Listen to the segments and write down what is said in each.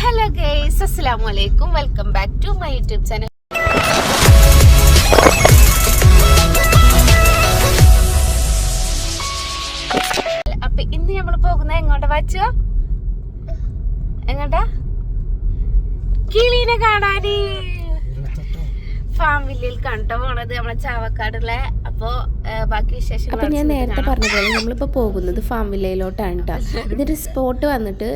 Hello guys അസ്സലാമു അലൈക്കും welcome back to my YouTube channel അപ്പൊ ഇന്ന് നമ്മൾ പോകുന്നത് എങ്ങോട്ടാ വാച്ചോ? എങ്ങോട്ടാ? കിളീനെ കാണാന്. ഫാമിലിയിൽ കണ്ടോ പോണത്? നമ്മളെ ചാവക്കാടുള്ള. അപ്പൊ ബാക്കി വിശേഷം അപ്പം ഞാൻ നേരത്തെ പറഞ്ഞ പോലെ നമ്മളിപ്പോൾ പോകുന്നത് ഫാം വില്ലയിലോട്ടാണ് കേട്ടോ ഇതിന്റെ സ്പോട്ട് വന്നിട്ട്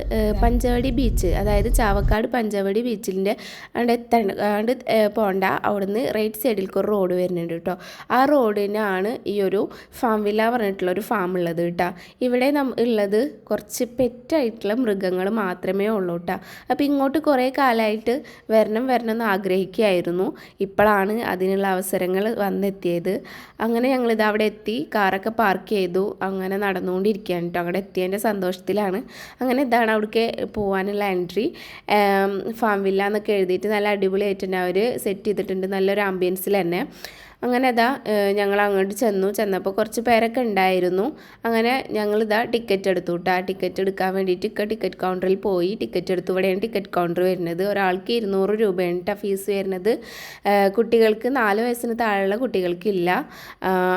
പഞ്ചവടി ബീച്ച് അതായത് ചാവക്കാട് പഞ്ചവടി ബീച്ചിന്റെ അവിടെ എത്തണ്ട അവിടെ പോണ്ട. അവിടുന്ന് റൈറ്റ് സൈഡിൽ ഒരു റോഡ് വരുന്നുണ്ട് കേട്ടോ ആ റോഡിനാണ് ഈ ഒരു ഫാം വില്ല പറഞ്ഞിട്ടുള്ള ഒരു ഫാം ഉള്ളത് കേട്ടോ ഇവിടെ നം ഉള്ളത് കുറച്ച് പെറ്റായിട്ടുള്ള മൃഗങ്ങൾ മാത്രമേ ഉള്ളൂ കേട്ടോ അപ്പോൾ ഇങ്ങോട്ട് കുറേ കാലമായിട്ട് വരണം വരണം എന്ന് ആഗ്രഹിക്കുകയായിരുന്നു. ഇപ്പോഴാണ് അതിനുള്ള അവസരങ്ങൾ വന്നെത്തിയത്. അങ്ങനെ ഞങ്ങളിത് അവിടെ എത്തി. കാറൊക്കെ പാർക്ക് ചെയ്തു. അങ്ങനെ നടന്നുകൊണ്ടിരിക്കുകയാണ് കേട്ടോ അവിടെ എത്തിയതിന്റെ സന്തോഷത്തിലാണ്. അങ്ങനെ ഇതാണ് അവിടേക്ക് പോകാനുള്ള എൻട്രി. ഫാം വില്ല എന്നൊക്കെ എഴുതിയിട്ട് നല്ല അടിപൊളിയായിട്ട് അടിപൊളിയായിട്ടുണ്ട് അവർ സെറ്റ് ചെയ്തിട്ടുണ്ട്. നല്ലൊരു ആംബിയൻസിൽ തന്നെ. അങ്ങനെ ഇതാ ഞങ്ങൾ അങ്ങോട്ട് ചെന്നു. ചെന്നപ്പോൾ കുറച്ച് പേരൊക്കെ ഉണ്ടായിരുന്നു. അങ്ങനെ ഞങ്ങൾ ഇതാ ടിക്കറ്റ് എടുത്തു കേട്ടോ ടിക്കറ്റ് എടുക്കാൻ വേണ്ടിയിട്ട് ടിക്കറ്റ് കൗണ്ടറിൽ പോയി. ടിക്കറ്റ് എടുത്തു. ഇവിടെയാണ് ടിക്കറ്റ് കൗണ്ടർ വരുന്നത്. ഒരാൾക്ക് ഇരുന്നൂറ് രൂപയാണ് കേട്ടോ ഫീസ് വരുന്നത്. കുട്ടികൾക്ക് നാല് വയസ്സിന് താഴെയുള്ള കുട്ടികൾക്കില്ല.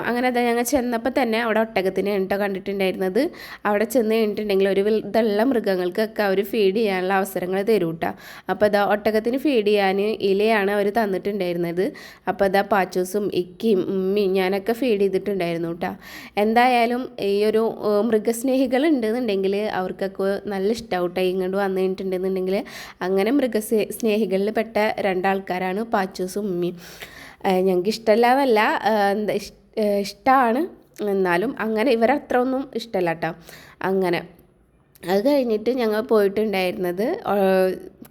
അങ്ങനെ അതാ ഞങ്ങൾ ചെന്നപ്പോൾ തന്നെ അവിടെ ഒട്ടകത്തിന് കേട്ടോ കണ്ടിട്ടുണ്ടായിരുന്നത്. അവിടെ ചെന്ന് കഴിഞ്ഞിട്ടുണ്ടെങ്കിൽ ഒരു ഇതുള്ള മൃഗങ്ങൾക്കൊക്കെ അവർ ഫീഡ് ചെയ്യാനുള്ള അവസരങ്ങൾ തരും കേട്ടോ അപ്പോൾ അതാ ഒട്ടകത്തിന് ഫീഡ് ചെയ്യാൻ ഇലയാണ് അവർ തന്നിട്ടുണ്ടായിരുന്നത്. അപ്പോൾ അതാ പാച്ചൂസും ഉമ്മയും ഞാനൊക്കെ ഫീഡ് ചെയ്തിട്ടുണ്ടായിരുന്നു കേട്ടോ എന്തായാലും ഈ ഒരു മൃഗസ്നേഹികൾ ഉണ്ടെന്നുണ്ടെങ്കിൽ അവർക്കൊക്കെ നല്ല ഇഷ്ടമാവും കേട്ടോ ഇങ്ങോട്ട് വന്നു കഴിഞ്ഞിട്ടുണ്ടെന്നുണ്ടെങ്കിൽ അങ്ങനെ മൃഗസ്നേ സ്നേഹികളിൽ പെട്ട രണ്ടാൾക്കാരാണ് പാച്ചൂസും ഉമ്മിയും ഞങ്ങൾക്ക് ഇഷ്ടമല്ല എന്നല്ല എന്താ ഇഷ്ടമാണ് എന്നാലും അങ്ങനെ ഇവരത്ര ഒന്നും ഇഷ്ടമല്ല കേട്ടോ അങ്ങനെ. അത് കഴിഞ്ഞിട്ട് ഞങ്ങൾ പോയിട്ടുണ്ടായിരുന്നത്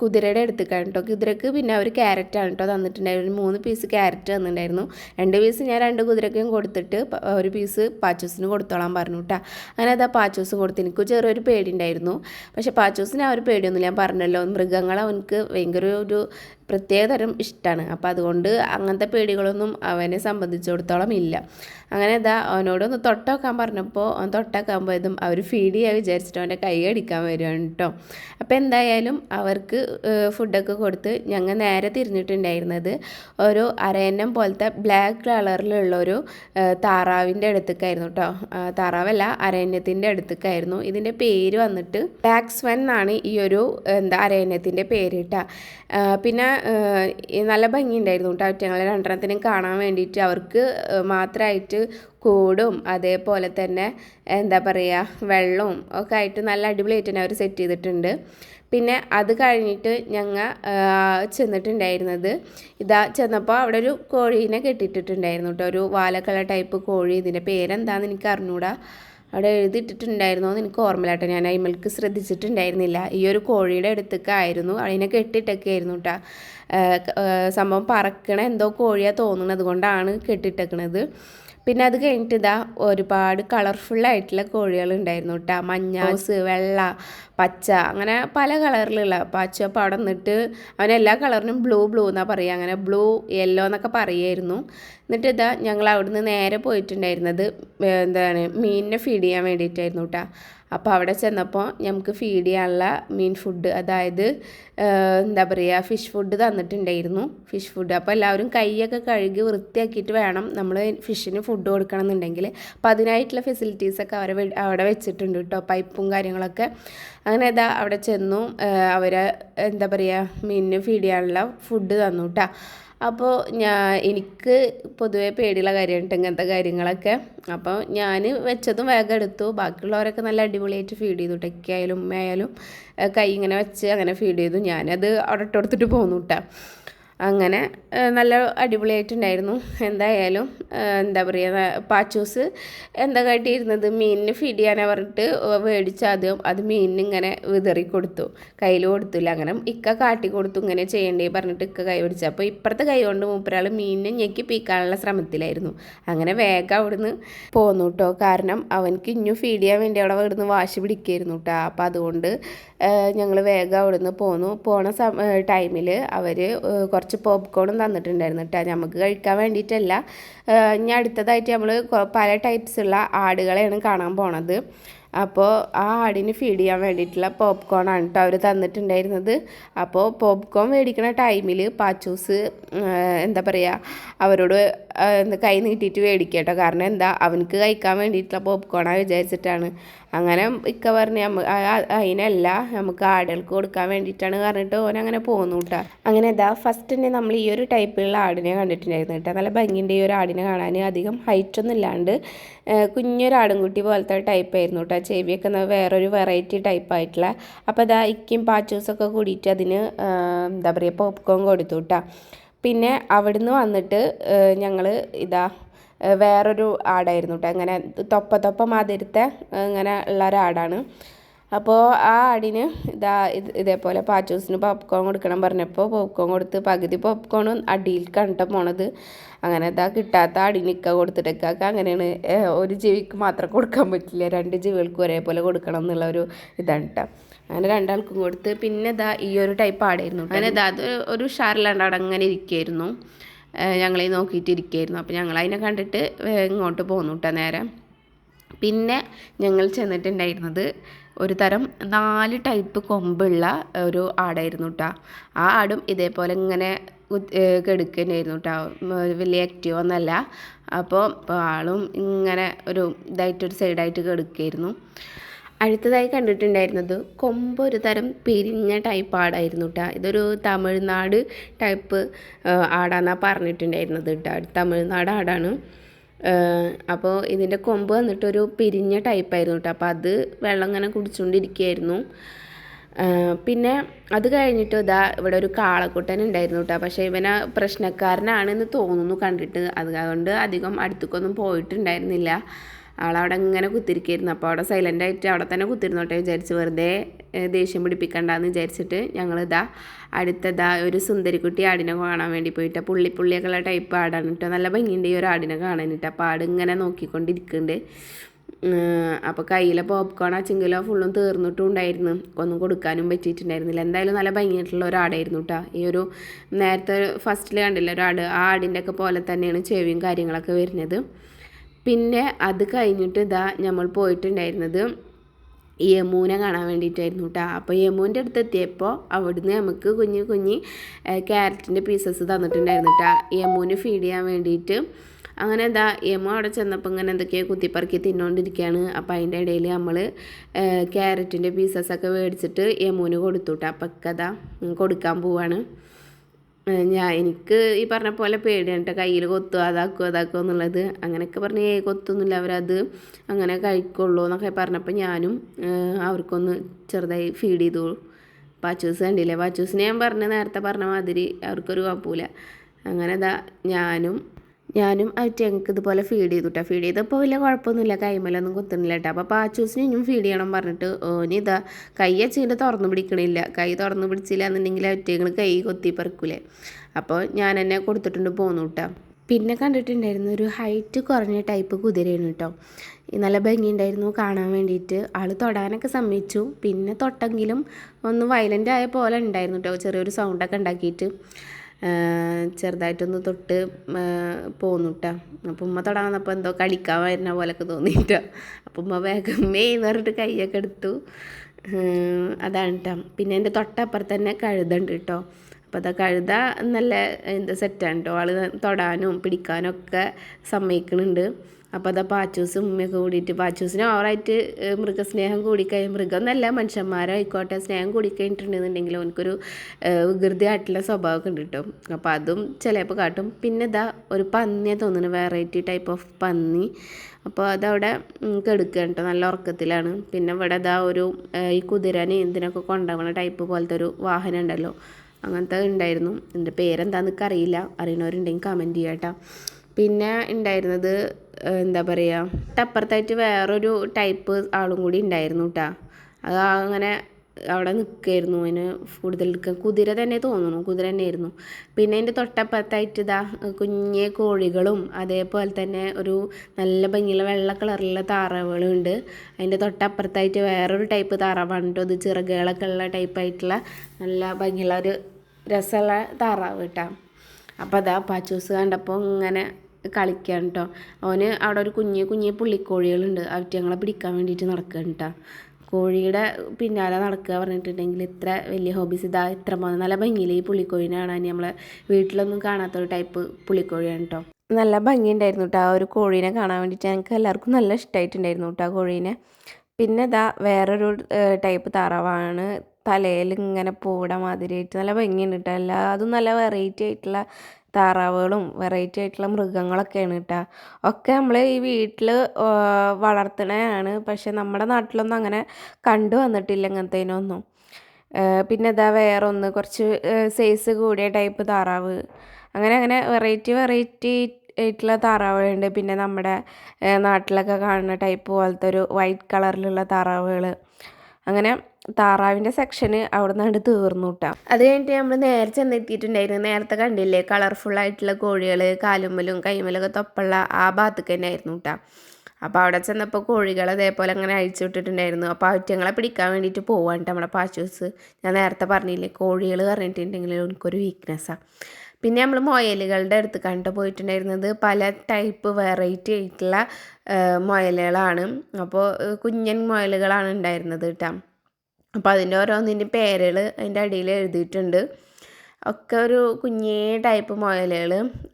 കുതിരയുടെ അടുത്തേക്കാണ് കേട്ടോ കുതിരക്ക് പിന്നെ അവർ ക്യാരറ്റാണ് കേട്ടോ തന്നിട്ടുണ്ടായിരുന്നു മൂന്ന് പീസ് ക്യാരറ്റ് തന്നിട്ടുണ്ടായിരുന്നു. രണ്ട് പീസ് ഞാൻ രണ്ട് കുതിരക്കും കൊടുത്തിട്ട് ഒരു പീസ് പാച്ചോസിന് കൊടുത്തോളാൻ പറഞ്ഞു കേട്ടോ അങ്ങനെ അതാ പാച്ചൂസ് കൊടുത്ത്. എനിക്ക് ചെറിയൊരു പേടി ഉണ്ടായിരുന്നു പക്ഷേ പാച്ചോസിന് ആ ഒരു പേടിയൊന്നുമില്ല. ഞാൻ പറഞ്ഞല്ലോ മൃഗങ്ങൾ അവനക്ക് ഭയങ്കര ഒരു പ്രത്യേകതരം ഇഷ്ടമാണ് അപ്പോൾ അതുകൊണ്ട് അങ്ങനത്തെ പേടികളൊന്നും അവനെ സംബന്ധിച്ചിടത്തോളം ഇല്ല. അങ്ങനെ ഇതാ അവനോടൊന്ന് തൊട്ടാക്കാൻ പറഞ്ഞപ്പോൾ തൊട്ടാക്കാൻ പോയതും അവർ ഫീഡ് ചെയ്യാൻ വിചാരിച്ചിട്ട് അവന്റെ കൈ അടിക്കാൻ വരുവാണ് കേട്ടോ അപ്പോൾ എന്തായാലും അവർക്ക് ഫുഡൊക്കെ കൊടുത്ത് ഞങ്ങൾ നേരെ തിരിഞ്ഞിട്ടുണ്ടായിരുന്നത് ഒരു അരയന്നം പോലത്തെ ബ്ലാക്ക് കളറിലുള്ള ഒരു താറാവിന്റെ അടുത്തേക്കായിരുന്നു കേട്ടോ താറാവല്ല അരയന്യത്തിന്റെ അടുത്തേക്കായിരുന്നു. ഇതിന്റെ പേര് വന്നിട്ട് ബ്ലാക്ക് സ്വൻ എന്നാണ് ഈ ഒരു എന്താ അരയന്യത്തിന്റെ പേര് കേട്ടോ പിന്നെ നല്ല ഭംഗിയുണ്ടായിരുന്നു കേട്ടോ ഞങ്ങളെ രണ്ടെണ്ണത്തിനും കാണാൻ വേണ്ടിയിട്ട്. അവർക്ക് മാത്രമായിട്ട് കൂടും അതേപോലെ തന്നെ എന്താ പറയുക വെള്ളവും ഒക്കെ ആയിട്ട് നല്ല അടിപൊളിയായിട്ട് തന്നെ അവർ സെറ്റ് ചെയ്തിട്ടുണ്ട്. പിന്നെ അത് കഴിഞ്ഞിട്ട് ഞങ്ങൾ ചെന്നിട്ടുണ്ടായിരുന്നത് ഇതാ ചെന്നപ്പോൾ അവിടെ ഒരു കോഴീനെ കെട്ടിയിട്ടിട്ടുണ്ടായിരുന്നു കേട്ടോ. ഒരു വാലക്കള ടൈപ്പ് കോഴി ഇതിന്റെ പേരെന്താണെന്ന് എനിക്ക് അറിഞ്ഞൂടാ. അവിടെ എഴുതിയിട്ടിട്ടുണ്ടായിരുന്നോ എന്ന് എനിക്ക് ഓർമ്മയിലാട്ടോ ഞാൻ അയിമൽക്ക് ശ്രദ്ധിച്ചിട്ടുണ്ടായിരുന്നില്ല. ഈ ഒരു കോഴിയുടെ അടുത്തൊക്കെ ആയിരുന്നു അതിനെ കെട്ടിട്ടൊക്കെ ആയിരുന്നു കേട്ടോ സംഭവം പറക്കണ എന്തോ കോഴിയാണ് തോന്നുന്നത് കൊണ്ടാണ് കെട്ടിട്ടേക്കണത് പിന്നെ അത് കഴിഞ്ഞിട്ട് ഇതാ ഒരുപാട് ആയിട്ടുള്ള കോഴികൾ ഉണ്ടായിരുന്നു മഞ്ഞ ഓസ് വെള്ള പച്ച അങ്ങനെ പല കളറിലുള്ള പച്ച പടം അവിടെ നിന്നിട്ട് അവൻ എല്ലാ കളറിനും ബ്ലൂ ബ്ലൂ എന്നാണ് പറയുക അങ്ങനെ ബ്ലൂ യെല്ലോ എന്നൊക്കെ പറയുമായിരുന്നു എന്നിട്ട് ഇതാ ഞങ്ങൾ അവിടുന്ന് നേരെ പോയിട്ടുണ്ടായിരുന്നത് എന്താണ് മീനിനെ ഫീഡ് ചെയ്യാൻ വേണ്ടിയിട്ടായിരുന്നു കേട്ടോ. അപ്പോൾ അവിടെ ചെന്നപ്പോൾ നമുക്ക് ഫീഡ് ചെയ്യാനുള്ള മീൻ ഫുഡ് അതായത് എന്താ പറയുക ഫിഷ് ഫുഡ് തന്നിട്ടുണ്ടായിരുന്നു ഫിഷ് ഫുഡ് അപ്പോൾ എല്ലാവരും കൈയൊക്കെ കഴുകി വൃത്തിയാക്കിയിട്ട് വേണം നമ്മൾ ഫിഷിന് ഫുഡ് കൊടുക്കണം എന്നുണ്ടെങ്കിൽ അപ്പോൾ അതിനായിട്ടുള്ള ഫെസിലിറ്റീസൊക്കെ അവരെ അവിടെ വെച്ചിട്ടുണ്ട് കേട്ടോ പൈപ്പും കാര്യങ്ങളൊക്കെ. അങ്ങനെ ഇതാ അവിടെ ചെന്നു അവരെ എന്താ പറയുക മീനിന് ഫീഡ് ചെയ്യാനുള്ള ഫുഡ് തന്നു കേട്ടോ അപ്പോൾ ഞാൻ എനിക്ക് പൊതുവേ പേടിയുള്ള കാര്യമുണ്ട് ഇങ്ങനത്തെ കാര്യങ്ങളൊക്കെ. അപ്പോൾ ഞാൻ വെച്ചതും വേഗം എടുത്തു. ബാക്കിയുള്ളവരൊക്കെ നല്ല അടിപൊളിയായിട്ട് ഫീഡ് ചെയ്തു. ടെക്കിയായാലും ഉമ്മയായാലും കൈ ഇങ്ങനെ വെച്ച് അങ്ങനെ ഫീഡ് ചെയ്തു. ഞാനത് അവിടെ ഇട്ട് കൊടുത്തിട്ട് പോന്നു കേട്ടോ അങ്ങനെ നല്ല അടിപൊളിയായിട്ടുണ്ടായിരുന്നു. എന്തായാലും എന്താ പറയുക പാച്ചൂസ് എന്താ കാട്ടിയിരുന്നത്? മീനിന് ഫീഡ് ചെയ്യാനാണ് പറഞ്ഞിട്ട് മേടിച്ച ആദ്യം അത് മീനിന് ഇങ്ങനെ വിതറി കൊടുത്തു. കയ്യിൽ കൊടുത്തില്ല. അങ്ങനെ ഇക്ക കാട്ടി കൊടുത്തു ഇങ്ങനെ ചെയ്യണ്ടേ പറഞ്ഞിട്ട് ഇക്ക കൈ പിടിച്ചു. അപ്പോൾ ഇപ്പുറത്തെ കൈ കൊണ്ട് മൂപ്പരാൾ മീനിനെ ഞെക്കി പീക്കാനുള്ള ശ്രമത്തിലായിരുന്നു. അങ്ങനെ വേഗം അവിടുന്ന് പോന്നു കേട്ടോ കാരണം അവനക്ക് ഇഞ്ഞു ഫീഡ് ചെയ്യാൻ വേണ്ടി അവിടെ ഇവിടുന്ന് വാശി പിടിക്കായിരുന്നു കേട്ടോ അപ്പോൾ അതുകൊണ്ട് ഞങ്ങൾ വേഗം അവിടുന്ന് പോന്നു. പോണ ടൈമിൽ അവർ കുറച്ച് പോപ്കോണും തന്നിട്ടുണ്ടായിരുന്നു കേട്ടോ നമുക്ക് കഴിക്കാൻ വേണ്ടിയിട്ടല്ല ഇനി അടുത്തതായിട്ട് നമ്മൾ പല ടൈപ്സ് ഉള്ള ആടുകളെയാണ് കാണാൻ പോണത്. അപ്പോൾ ആ ആടിന് ഫീഡ് ചെയ്യാൻ വേണ്ടിയിട്ടുള്ള പോപ്കോൺ ആണ് കേട്ടോ അവർ തന്നിട്ടുണ്ടായിരുന്നത്. അപ്പോൾ പോപ്കോൺ മേടിക്കുന്ന ടൈമിൽ പാച്ചൂസ് എന്താ പറയുക അവരോട് കൈ നീട്ടിയിട്ട് മേടിക്കുക കേട്ടോ കാരണം എന്താ അവനക്ക് കഴിക്കാൻ വേണ്ടിയിട്ടുള്ള പോപ്കോണാണ് വിചാരിച്ചിട്ടാണ്. അങ്ങനെ ഇക്ക പറഞ്ഞ് അതിനല്ല നമുക്ക് ആടുകൾക്ക് കൊടുക്കാൻ വേണ്ടിയിട്ടാണ് പറഞ്ഞിട്ട് ഓൻ അങ്ങനെ പോകുന്നു കേട്ടോ അങ്ങനെ ഇതാ ഫസ്റ്റ് തന്നെ നമ്മൾ ഈ ഒരു ടൈപ്പിലുള്ള ആടിനെ കണ്ടിട്ടുണ്ടായിരുന്നു കേട്ടോ നല്ല ഭംഗിന്റെ ഈ ഒരു ആടിനെ കാണാൻ അധികം ഹൈറ്റ് ഒന്നും ഇല്ലാണ്ട് കുഞ്ഞൊരു പോലത്തെ ടൈപ്പ് ആയിരുന്നു കേട്ടോ ചെവിയൊക്കെ വേറൊരു വെറൈറ്റി ടൈപ്പ് ആയിട്ടുള്ള. അപ്പോൾ ഇതാ ഇക്കും പാച്ചൂസൊക്കെ കൂടിയിട്ട് അതിന് എന്താ പറയുക പോപ്കോൺ കൊടുത്തു കേട്ടോ പിന്നെ അവിടുന്ന് വന്നിട്ട് ഞങ്ങൾ ഇതാ വേറൊരു ആടായിരുന്നു കേട്ടോ അങ്ങനെ തൊപ്പ തൊപ്പ മാതിരത്തെ ഇങ്ങനെ ഉള്ള ഒരാടാണ് അപ്പോൾ ആ ആടിന് ഇതാ ഇത് ഇതേപോലെ പാച്ചൂസിന് പോപ്കോൺ കൊടുക്കണം പറഞ്ഞപ്പോൾ പോപ്കോൺ കൊടുത്ത് പകുതി പോപ്കോൺ അടിയിൽ കണ്ട പോണത്. അങ്ങനെ ഇതാ കിട്ടാത്ത ആടിനിക്ക കൊടുത്തിട്ടൊക്കെ അങ്ങനെയാണ് ഒരു ജീവിക്ക് മാത്രം കൊടുക്കാൻ പറ്റില്ല. രണ്ട് ജീവികൾക്കും ഒരേപോലെ കൊടുക്കണം എന്നുള്ള ഒരു ഇതാണ് കേട്ടോ അങ്ങനെ രണ്ടാൾക്കും കൊടുത്ത് പിന്നെ ഇതാ ഈ ഒരു ടൈപ്പ് ആടായിരുന്നു അങ്ങനെ ഇതാ അത് ഒരു ഉഷാറില്ലാണ്ട് അവിടെ അങ്ങനെ ഇരിക്കുകയായിരുന്നു ഞങ്ങളെ നോക്കിയിട്ട് ഇരിക്കുകയായിരുന്നു അപ്പോൾ ഞങ്ങൾ അതിനെ കണ്ടിട്ട് ഇങ്ങോട്ട് പോന്നു കേട്ടോ നേരെ. പിന്നെ ഞങ്ങൾ ചെന്നിട്ടുണ്ടായിരുന്നത് ഒരു തരം നാല് ടൈപ്പ് കൊമ്പുള്ള ഒരു ആടായിരുന്നു കേട്ടോ. ആ ആടും ഇതേപോലെ ഇങ്ങനെ കെടുക്കുന്നതായിരുന്നു കേട്ടോ. വലിയ ആക്റ്റീവ് ഒന്നല്ല. അപ്പോൾ ആളും ഇങ്ങനെ ഒരു ഇതായിട്ടൊരു സൈഡായിട്ട് കെടുക്കുകയായിരുന്നു അടുത്തതായി കണ്ടിട്ടുണ്ടായിരുന്നത് കൊമ്പ് ഒരു തരം പിരിഞ്ഞ ടൈപ്പ് ആടായിരുന്നു കേട്ടോ ഇതൊരു തമിഴ്നാട് ടൈപ്പ് ആടാന്നാണ് പറഞ്ഞിട്ടുണ്ടായിരുന്നത് കേട്ടോ തമിഴ്നാട് ആടാണ്. അപ്പോൾ ഇതിന്റെ കൊമ്പ് വന്നിട്ടൊരു പിരിഞ്ഞ ടൈപ്പായിരുന്നു കേട്ടോ അപ്പോൾ അത് വെള്ളം ഇങ്ങനെ കുടിച്ചുകൊണ്ടിരിക്കുകയായിരുന്നു പിന്നെ അത് കഴിഞ്ഞിട്ട് ഇതാ ഇവിടെ ഒരു കാളക്കുട്ടൻ ഉണ്ടായിരുന്നു കേട്ടോ പക്ഷേ ഇവനെ പ്രശ്നക്കാരനാണെന്ന് തോന്നുന്നു കണ്ടിട്ട്. അതുകൊണ്ട് അധികം അടുത്തേക്കൊന്നും പോയിട്ടുണ്ടായിരുന്നില്ല. ആളവിടെ ഇങ്ങനെ കുത്തിരിക്കായിരുന്നു. അപ്പോൾ അവിടെ സൈലന്റ് ആയിട്ട് അവിടെ തന്നെ കുത്തിരുന്നോട്ടെ വിചാരിച്ച് വെറുതെ ദേഷ്യം പിടിപ്പിക്കണ്ടെന്ന് വിചാരിച്ചിട്ട് ഞങ്ങളിതാ അടുത്തതാ ഒരു സുന്ദരിക്കുട്ടി ആടിനെ കാണാൻ വേണ്ടി പോയിട്ട് പുള്ളി പുള്ളിയൊക്കെ ഉള്ള ടൈപ്പ് ആടാണ് കേട്ടോ നല്ല ഭംഗിയുണ്ട് ഈ ഒരു ആടിനെ കാണാനിട്ട് അപ്പോൾ ആട് ഇങ്ങനെ നോക്കിക്കൊണ്ടിരിക്കുന്നുണ്ട് അപ്പോൾ കയ്യിലെ പോപ്കോൺ ചിങ്കിലോ ഫുള്ളും തീർന്നിട്ടും ഉണ്ടായിരുന്നു. ഒന്നും കൊടുക്കാനും പറ്റിയിട്ടുണ്ടായിരുന്നില്ല. എന്തായാലും നല്ല ഭംഗിയായിട്ടുള്ള ഒരാടായിരുന്നു കേട്ടോ ഈ ഒരു നേരത്തെ ഫസ്റ്റിൽ കണ്ടില്ല ഒരാട് ആ ആടിന്റെ ഒക്കെ പോലെ തന്നെയാണ് ചെവിയും കാര്യങ്ങളൊക്കെ വരുന്നത്. പിന്നെ അത് കഴിഞ്ഞിട്ട് ഇതാ നമ്മൾ പോയിട്ടുണ്ടായിരുന്നത് യമൂന കാണാൻ വേണ്ടിയിട്ടായിരുന്നു കേട്ടോ അപ്പോൾ യമുവിന്റെ അടുത്ത് എത്തിയപ്പോൾ അവിടുന്ന് നമുക്ക് കുഞ്ഞു കുഞ്ഞ് ക്യാരറ്റിന്റെ പീസസ് തന്നിട്ടുണ്ടായിരുന്നു കേട്ടോ യമുവിന് ഫീഡ് ചെയ്യാൻ വേണ്ടിയിട്ട് അങ്ങനെ എന്താ യമു അവിടെ ചെന്നപ്പോൾ ഇങ്ങനെ എന്തൊക്കെയോ കുത്തിപ്പറക്കി തിന്നുകൊണ്ടിരിക്കുകയാണ് അപ്പോൾ അതിന്റെ ഇടയിൽ നമ്മൾ ക്യാരറ്റിന്റെ പീസസൊക്കെ മേടിച്ചിട്ട് യമുവിന് കൊടുത്തു കേട്ടോ അപ്പം അതാ കൊടുക്കാൻ പോവാണ്. ഞാൻ എനിക്ക് ഈ പറഞ്ഞ പോലെ പേടിയാണ് കേട്ടോ കയ്യിൽ കൊത്തുക അതാക്കുക അതാക്കുക എന്നുള്ളത്. അങ്ങനെയൊക്കെ പറഞ്ഞ് ഏ കൊത്തൊന്നുമില്ല അവരത് അങ്ങനെ കഴിക്കുള്ളൂ എന്നൊക്കെ പറഞ്ഞപ്പോൾ ഞാനും അവർക്കൊന്ന് ചെറുതായി ഫീഡ് ചെയ്തു. പാച്ചൂസ് കണ്ടില്ലേ? പാച്ചൂസിനെ ഞാൻ പറഞ്ഞ നേരത്തെ പറഞ്ഞ മാതിരി അവർക്കൊരു കുഴപ്പമില്ല. അങ്ങനെ ഇതാ ഞാനും ഞാനും ആ ഞങ്ങൾക്ക് ഇതുപോലെ ഫീഡ് ചെയ്തു കേട്ടോ ഫീഡ് ചെയ്തപ്പോൾ വലിയ കുഴപ്പമൊന്നുമില്ല കൈമലൊന്നും കുത്തുന്നില്ല കേട്ടോ അപ്പോൾ പാച്ചൂസിന് ഇനിയും ഫീഡ് ചെയ്യണം പറഞ്ഞിട്ട് ഓനി ഇതാ കൈ അച്ഛന്റെ തുറന്നു പിടിക്കണില്ല. കൈ തുറന്നു പിടിച്ചില്ല എന്നുണ്ടെങ്കിൽ ഒറ്റങ്ങൾ കൈ കൊത്തി പറക്കൂലേ? അപ്പോൾ ഞാൻ എന്നെ കൊടുത്തിട്ടുണ്ട് പോന്നു കേട്ടോ പിന്നെ കണ്ടിട്ടുണ്ടായിരുന്നു ഒരു ഹൈറ്റ് കുറഞ്ഞ ടൈപ്പ് കുതിരയാണ് കേട്ടോ നല്ല ഭംഗിയുണ്ടായിരുന്നു കാണാൻ വേണ്ടിയിട്ട്. ആൾ തൊടാനൊക്കെ സമ്മതിച്ചു. പിന്നെ തൊട്ടെങ്കിലും ഒന്ന് വയലന്റ് ആയ പോലെ ഉണ്ടായിരുന്നു കേട്ടോ ചെറിയൊരു സൗണ്ടൊക്കെ ഉണ്ടാക്കിയിട്ട്. ചെറുതായിട്ടൊന്ന് തൊട്ട് പോന്നുട്ടാ. അപ്പം ഉമ്മ തൊടാൻ വന്നപ്പോൾ എന്തോ കളിക്കാൻ വരുന്ന പോലൊക്കെ തോന്നിയിട്ടോ അപ്പം ഉമ്മ വേഗം മെയ്ന്ന് പറഞ്ഞിട്ട് കൈയൊക്കെ എടുത്തു. അതാണ് കേട്ടോ പിന്നെ എന്റെ തൊട്ടപ്പുറത്ത് തന്നെ കഴുതുണ്ട് കേട്ടോ അപ്പോൾ അതാ കഴുത നല്ല എന്താ സെറ്റാണ് കേട്ടോ ആൾ തൊടാനും പിടിക്കാനും ഒക്കെ സമ്മതിക്കുന്നുണ്ട് അപ്പോൾ അതാ പാച്ചൂസും ഉമ്മയൊക്കെ കൂടിയിട്ട് പാച്ചൂസിന് ഓവറായിട്ട് മൃഗസ്നേഹം കൂടിക്കഴിഞ്ഞ് മൃഗം എന്നല്ല മനുഷ്യന്മാരായിക്കോട്ടെ സ്നേഹം കൂടിക്കഴിഞ്ഞിട്ടുണ്ടെന്നുണ്ടെങ്കിൽ അവനക്കൊരു വികൃതി വികൃതിയായിട്ടുള്ള സ്വഭാവമൊക്കെ ഉണ്ട് കേട്ടോ അപ്പോൾ അതും ചിലപ്പോൾ കാട്ടും. പിന്നെ ഇതാ ഒരു പന്നിയെ തോന്നുന്നു വെറൈറ്റി ടൈപ്പ് ഓഫ് പന്നി. അപ്പോൾ അതവിടെ കെടുക്കുകയാണ് കേട്ടോ നല്ല ഉറക്കത്തിലാണ്. പിന്നെ ഇവിടെ ഇതാ ഒരു ഈ കുതിരനെ എന്തിനൊക്കെ കൊണ്ടുപോകണ ടൈപ്പ് പോലത്തെ ഒരു വാഹനം ഉണ്ടല്ലോ അങ്ങനത്തെ ഉണ്ടായിരുന്നു. എന്റെ പേരെന്താണെന്നൊക്കെ അറിയില്ല. അറിയണവരുണ്ടെങ്കിൽ കമന്റ് ചെയ്യാം കേട്ടോ പിന്നെ ഉണ്ടായിരുന്നത് എന്താ പറയുക അപ്പുറത്തായിട്ട് വേറൊരു ടൈപ്പ് ആളും കൂടി ഉണ്ടായിരുന്നു കേട്ടോ അത് അങ്ങനെ അവിടെ നിൽക്കുകയായിരുന്നു അതിന് കൂടുതൽ കുതിര തന്നെ തോന്നുന്നു കുതിര തന്നെയായിരുന്നു. പിന്നെ അതിന്റെ തൊട്ടപ്പുറത്തായിട്ട് ഇതാ കുഞ്ഞെ കോഴികളും അതേപോലെ തന്നെ ഒരു നല്ല ഭംഗിയുള്ള വെള്ള കളറിലുള്ള താറാവുകളും ഉണ്ട്. അതിന്റെ തൊട്ടപ്പുറത്തായിട്ട് വേറൊരു ടൈപ്പ് താറാവാണ് കേട്ടോ ഇത് ചിറകുകളൊക്കെ ഉള്ള ടൈപ്പായിട്ടുള്ള നല്ല ഭംഗിയുള്ള ഒരു രസമുള്ള താറാവ് കേട്ടോ അപ്പോൾ അതാ പാച്ചൂസ് കണ്ടപ്പോൾ ഇങ്ങനെ കളിക്കാൻ കേട്ടോ അവന് അവിടെ ഒരു കുഞ്ഞ് കുഞ്ഞ് പുള്ളിക്കോഴികളുണ്ട്. അവറ്റങ്ങളെ പിടിക്കാൻ വേണ്ടിയിട്ട് നടക്കുകയാണ് കേട്ടോ കോഴിയുടെ പിന്നാലെ നടക്കുക പറഞ്ഞിട്ടുണ്ടെങ്കിൽ ഇത്ര വലിയ ഹോബീസ് ഇതാ ഇത്ര നല്ല ഭംഗിയിൽ ഈ പുള്ളിക്കോഴിനെ കാണാൻ? നമ്മളെ വീട്ടിലൊന്നും കാണാത്ത ഒരു ടൈപ്പ് പുള്ളിക്കോഴിയാണ് കേട്ടോ നല്ല ഭംഗിയുണ്ടായിരുന്നു കേട്ടോ ആ ഒരു കോഴീനെ കാണാൻ വേണ്ടിയിട്ട്. ഞങ്ങൾക്ക് എല്ലാവർക്കും നല്ല ഇഷ്ടമായിട്ടുണ്ടായിരുന്നു കേട്ടോ ആ കോഴീനെ. പിന്നെ ഇതാ വേറൊരു ടൈപ്പ് താറാവാണ്. തലയിൽ ഇങ്ങനെ പൂട മാതിരിയായിട്ട് നല്ല ഭംഗിയുണ്ട് കേട്ടോ എല്ലാ അതും നല്ല വെറൈറ്റി ആയിട്ടുള്ള താറാവുകളും വെറൈറ്റി ആയിട്ടുള്ള മൃഗങ്ങളൊക്കെയാണ് കേട്ടോ. ഒക്കെ നമ്മൾ ഈ വീട്ടിൽ വളർത്തണതാണ് പക്ഷെ നമ്മുടെ നാട്ടിലൊന്നും അങ്ങനെ കണ്ടു വന്നിട്ടില്ല ഇങ്ങനത്തേനൊന്നും. പിന്നെ വേറെ ഒന്ന് കുറച്ച് സൈസ് കൂടിയ ടൈപ്പ് താറാവ്. അങ്ങനെ അങ്ങനെ വെറൈറ്റി വെറൈറ്റി ആയിട്ടുള്ള താറാവുകളുണ്ട്. പിന്നെ നമ്മുടെ നാട്ടിലൊക്കെ കാണുന്ന ടൈപ്പ് പോലത്തെ ഒരു വൈറ്റ് കളറിലുള്ള താറാവുകൾ അങ്ങനെ താറാവിന്റെ സെക്ഷന് അവിടെ നിന്നാണ്ട് തീർന്നു കിട്ടാം അത് കഴിഞ്ഞിട്ട് നമ്മൾ നേരെ ചെന്നെത്തിയിട്ടുണ്ടായിരുന്നു. നേരത്തെ കണ്ടില്ലേ കളർഫുൾ ആയിട്ടുള്ള കോഴികൾ കാലുമ്മലും കൈമലൊക്കെ തൊപ്പുള്ള ആ ഭാഗത്തേക്ക് തന്നെ ആയിരുന്നു അപ്പോൾ അവിടെ ചെന്നപ്പോൾ കോഴികൾ അതേപോലെ അങ്ങനെ അഴിച്ചു വിട്ടിട്ടുണ്ടായിരുന്നു. അപ്പോൾ അവറ്റങ്ങളെ പിടിക്കാൻ വേണ്ടിയിട്ട് പോവാണ്ട് നമ്മുടെ പാച്ചൂസ് ഞാൻ നേരത്തെ പറഞ്ഞില്ലേ കോഴികൾ പറഞ്ഞിട്ടുണ്ടെങ്കിൽ എനിക്കൊരു വീക്ക്നെസ്സാണ് പിന്നെ നമ്മൾ മുയലുകളുടെ അടുത്ത് കണ്ടു പോയിട്ടുണ്ടായിരുന്നത്. പല ടൈപ്പ് വെറൈറ്റി ആയിട്ടുള്ള മുയലുകളാണ്. അപ്പോൾ കുഞ്ഞൻ മുയലുകളാണ് ഉണ്ടായിരുന്നത് കേട്ടോ അപ്പോൾ അതിന്റെ ഓരോന്നിന്റെ പേരുകൾ അതിന്റെ അടിയിൽ എഴുതിയിട്ടുണ്ട്. ഒക്കെ ഒരു കുഞ്ഞേ ടൈപ്പ് മുയലുകൾ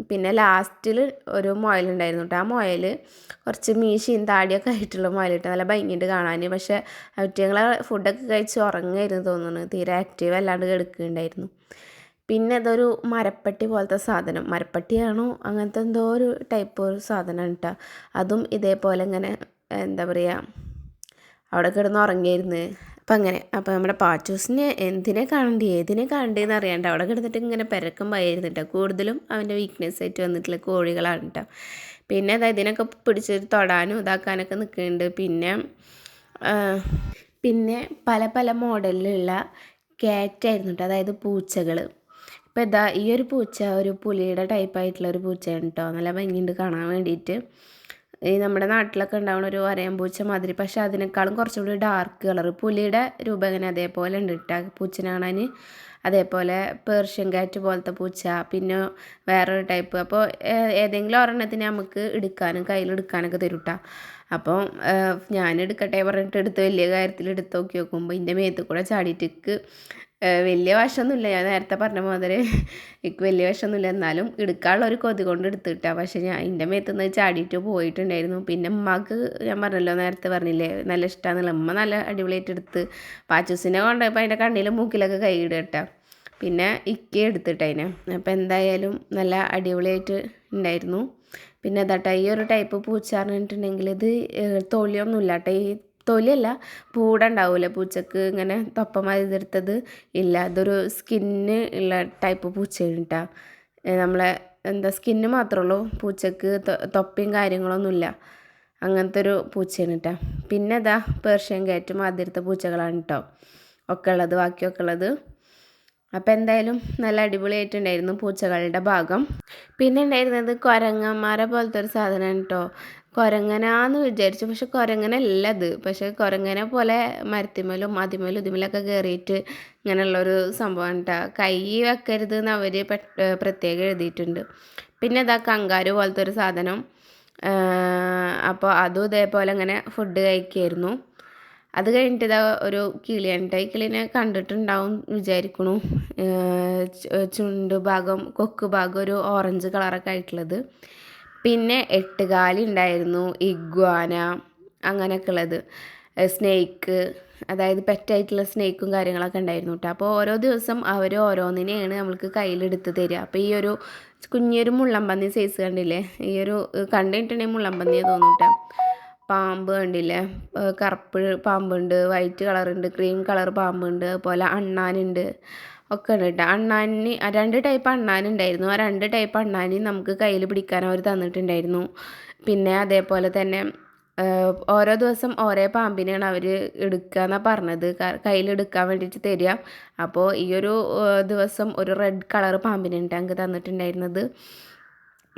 പിന്നെ ലാസ്റ്റിൽ ഒരു മുയലുണ്ടായിരുന്നു കേട്ടോ ആ മുയൽ കുറച്ച് മീശയും താടിയൊക്കെ ആയിട്ടുള്ള മുയലിട്ട്. നല്ല ഭംഗിയുണ്ട് കാണാൻ പക്ഷേ അവറ്റങ്ങളെ ഫുഡൊക്കെ കഴിച്ച് ഉറങ്ങായിരുന്നു തോന്നുന്നു. തീരെ ആക്റ്റീവ് അല്ലാണ്ട് കിടക്കുന്നുണ്ടായിരുന്നു പിന്നെ അതൊരു മരപ്പട്ടി പോലത്തെ സാധനം. മരപ്പട്ടിയാണോ അങ്ങനത്തെ എന്തോ ഒരു ടൈപ്പ് ഒരു സാധനമാണ് കേട്ടോ അതും ഇതേപോലെ ഇങ്ങനെ എന്താ പറയുക അവിടെ കിടന്ന് ഉറങ്ങിയിരുന്നു അപ്പം അങ്ങനെ അപ്പോൾ നമ്മുടെ പാച്ചൂസിനെ എന്തിനെ കാണണ്ടേ ഏതിനെ കാണണ്ടേന്ന് അറിയാണ്ട് അവിടെ കിടന്നിട്ട് ഇങ്ങനെ പെരക്കം പായിരുന്നു കേട്ടോ കൂടുതലും അവന്റെ വീക്ക്നെസ് ആയിട്ട് വന്നിട്ടുള്ള കോഴികളാണ് കേട്ടോ പിന്നെ അതായത് ഇതിനൊക്കെ പിടിച്ച് തൊടാനും ഇതാക്കാനൊക്കെ നിൽക്കുന്നുണ്ട്. പിന്നെ പിന്നെ പല പല മോഡലിലുള്ള ക്യാറ്റായിരുന്നു കേട്ടോ അതായത് പൂച്ചകൾ. ഇപ്പോൾ ഇതാ ഈ ഒരു പൂച്ച ഒരു പുലിയുടെ ടൈപ്പായിട്ടുള്ള ഒരു പൂച്ചയാണ് കേട്ടോ നല്ല ഭംഗിയുണ്ട് കാണാൻ വേണ്ടിയിട്ട്. ഈ നമ്മുടെ നാട്ടിലൊക്കെ ഉണ്ടാവുന്ന ഒരു വരയമ്പൂച്ച പൂച്ച മാതിരി. പക്ഷെ അതിനേക്കാളും കുറച്ചുകൂടി ഡാർക്ക് കളർ പുലിയുടെ രൂപം ഇങ്ങനെ അതേപോലെ ഉണ്ട് കേട്ടോ പൂച്ചനെ അതേപോലെ പേർഷ്യൻ കാറ്റ് പോലത്തെ പൂച്ച പിന്നെ വേറൊരു ടൈപ്പ് അപ്പോൾ ഏതെങ്കിലും ഒരെണ്ണത്തിന് നമുക്ക് എടുക്കാനും കയ്യിലെടുക്കാനൊക്കെ തരും കേട്ടോ അപ്പോൾ ഞാൻ എടുക്കട്ടെ പറഞ്ഞിട്ട് എടുത്ത് വലിയ കാര്യത്തിൽ എടുത്ത് നോക്കി നോക്കുമ്പോൾ എന്റെ മേത്ത് കൂടെ ചാടിയിട്ടേക്ക് വലിയ വശമൊന്നുമില്ല. ഞാൻ നേരത്തെ പറഞ്ഞ മാതിരി എനിക്ക് വലിയ വശമൊന്നുമില്ല. എന്നാലും എടുക്കാനുള്ള ഒരു കൊതി കൊണ്ട് എടുത്തിട്ടാ. പക്ഷെ ഞാൻ എന്റെ മേത്തുനിന്ന് ചാടിയിട്ട് പോയിട്ടുണ്ടായിരുന്നു. പിന്നെ ഉമ്മക്ക് ഞാൻ പറഞ്ഞല്ലോ നേരത്തെ പറഞ്ഞില്ലേ നല്ല ഇഷ്ടമാണെന്നുള്ള ഉമ്മ നല്ല അടിപൊളിയായിട്ട് എടുത്ത് പാച്ചൂസിനെ കൊണ്ടുപോയപ്പോൾ അതിന്റെ കണ്ണിലും മൂക്കിലൊക്കെ കൈ ഇടട്ടാ പിന്നെ ഇക്ക എടുത്തിട്ട് അതിനെ. അപ്പോൾ എന്തായാലും നല്ല അടിപൊളിയായിട്ട് ഉണ്ടായിരുന്നു. പിന്നെ അതാട്ടെ ഈ ഒരു ടൈപ്പ് പൂച്ച പറഞ്ഞിട്ടുണ്ടെങ്കിൽ ഇത് തൊലിയൊന്നുമില്ല കേട്ടോ ഈ തൊലിയല്ല പൂട ഉണ്ടാവില്ല പൂച്ചക്ക് ഇങ്ങനെ തൊപ്പമാതിരി തീർത്തത് ഇല്ല അതൊരു സ്കിന്ന് ഉള്ള ടൈപ്പ് പൂച്ചയാണ് കേട്ടോ നമ്മളെ എന്താ സ്കിന്ന് മാത്രമേ ഉള്ളൂ. പൂച്ചക്ക് തൊപ്പയും കാര്യങ്ങളൊന്നുമില്ല അങ്ങനത്തെ ഒരു പൂച്ചയാണ് കേട്ടോ പിന്നെ ഇതാ പേർഷ്യൻ കാറ്റും ആദ്യത്തെ പൂച്ചകളാണ് കേട്ടോ ഒക്കെ ഉള്ളത് ബാക്കിയൊക്കെ ഉള്ളത്. അപ്പോൾ എന്തായാലും നല്ല അടിപൊളിയായിട്ടുണ്ടായിരുന്നു പൂച്ചകളുടെ ഭാഗം. പിന്നെ ഉണ്ടായിരുന്നത് കുരങ്ങന്മാരെ പോലത്തെ ഒരു സാധനമാണ് കേട്ടോ കുരങ്ങനാന്ന് വിചാരിച്ചു. പക്ഷെ കുരങ്ങനല്ല അത് പക്ഷെ കുരങ്ങനെ പോലെ മരത്തിമേലും അതിമേലും ഇതിമേലൊക്കെ കയറിയിട്ട് ഇങ്ങനെയുള്ളൊരു സംഭവം കേട്ടോ കൈ വെക്കരുത് എന്ന് അവർ പ്രത്യേകം എഴുതിയിട്ടുണ്ട്. പിന്നെ ഇതാ കങ്കാരു പോലത്തെ ഒരു സാധനം. അപ്പോൾ അതും ഇതേപോലെ ഇങ്ങനെ ഫുഡ് കഴിക്കായിരുന്നു. അത് കഴിഞ്ഞിട്ട് ഇതാ ഒരു കിളിയാണ് ഈ കിളിനെ കണ്ടിട്ടുണ്ടാവും വിചാരിക്കണു. ചുണ്ട് ഭാഗം കൊക്ക് ഭാഗം ഒരു ഓറഞ്ച് കളറൊക്കെ ആയിട്ടുള്ളത്. പിന്നെ എട്ടുകാലി ഉണ്ടായിരുന്നു ഇഗ്വാന അങ്ങനെയൊക്കെ ഉള്ളത് സ്നേക്ക് അതായത് പെറ്റായിട്ടുള്ള സ്നേക്കും കാര്യങ്ങളൊക്കെ ഉണ്ടായിരുന്നു കേട്ടോ. അപ്പോൾ ഓരോ ദിവസം അവർ ഓരോന്നിനെയാണ് നമ്മൾക്ക് കയ്യിലെടുത്ത് തരിക. അപ്പോൾ ഈ ഒരു കുഞ്ഞൊരു മുള്ളമ്പന്നി സൈസ് കണ്ടില്ലേ? ഈ ഒരു കണ്ടിട്ടുണ്ടെങ്കിൽ മുള്ളമ്പന്നിയെ തോന്നും കേട്ടോ. പാമ്പ് കണ്ടില്ലേ? കറുപ്പ് പാമ്പുണ്ട് വൈറ്റ് കളറുണ്ട് ക്രീം കളർ പാമ്പുണ്ട് അതുപോലെ അണ്ണാനുണ്ട്. ഒക്കെ ഉണ്ട് കേട്ടോ അണ്ണാനി രണ്ട് ടൈപ്പ് അണ്ണാനുണ്ടായിരുന്നു ആ രണ്ട് ടൈപ്പ് അണ്ണാനി നമുക്ക് കയ്യിൽ പിടിക്കാൻ അവർ തന്നിട്ടുണ്ടായിരുന്നു. പിന്നെ അതേപോലെ തന്നെ ഓരോ ദിവസം ഓരോ പാമ്പിനെയാണ് അവർ എടുക്കുക എന്നാണ് പറഞ്ഞത് കയ്യിലെടുക്കാൻ വേണ്ടിയിട്ട് തരിക. അപ്പോൾ ഈ ഒരു ദിവസം ഒരു റെഡ് കളർ പാമ്പിനെ ഞങ്ങൾക്ക് തന്നിട്ടുണ്ടായിരുന്നത്.